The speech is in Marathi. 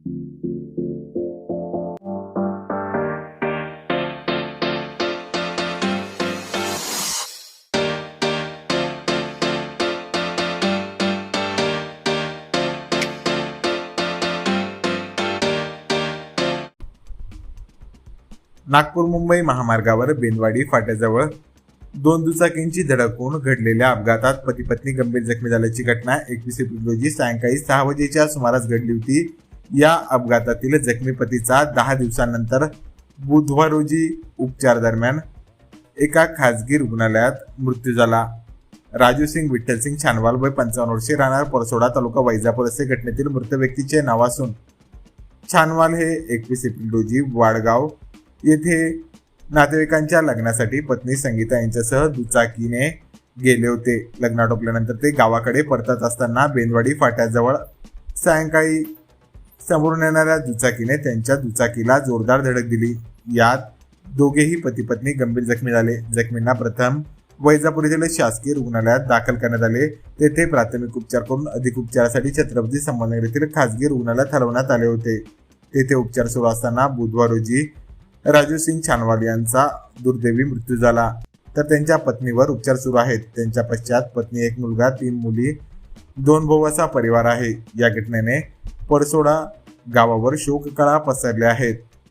नागपूर मुंबई महामार्गावर बेनवाडी फाट्याजवळ दोन दुचाकींची धडक होऊन घडलेल्या अपघातात पती पत्नी गंभीर जखमी झाल्याची घटना एकवीस एप्रिल रोजी सायंकाळी सहा वाजेच्या सुमारास घडली होती. या अपघातातील जखमी पतीचा दहा दिवसानंतर बुधवार रोजी उपचार दरम्यान एका खाजगी रुग्णालयात मृत्यू झाला. राजू सिंग विठ्ठल सिंग छानवाल वय पंचावन्न वर्षे राहणार परसोडा तालुका वैजापूर असे घटनेतील मृत व्यक्तीचे नाव असून छानवाल हे एकवीस एप्रिल रोजी वाडगाव येथे नातेवाईकांच्या लग्नासाठी पत्नी संगीता यांच्यासह दुचाकीने गेले होते. लग्न आटोपल्यानंतर ते गावाकडे परतत असताना बेंदवाडी फाट्याजवळ सायंकाळी समोरून येणाऱ्या दुचाकीने त्यांच्या दुचाकीला जोरदार धडक दिली. यात दोघेही पती पत्नी गंभीर जखमी झाले. जखमींना प्रथम वैजापूर येथील शासकीय रुग्णालयात दाखल करण्यात आले. तेथे प्राथमिक उपचार करून अधिक उपचारासाठी छत्रपती संभाजीनगर येथील खासगी रुग्णालयात हलवण्यात आले होते. तेथे उपचार सुरू असताना बुधवार रोजी राजू सिंग छानवाल यांचा दुर्दैवी मृत्यू झाला. तर त्यांच्या पत्नीवर उपचार सुरू आहेत. त्यांच्या पश्चात पत्नी एक मुलगा तीन मुली दोन भाऊ असा परिवार आहे. या घटनेने परसोडा गावावर शोककळा पसरल्या आहेत.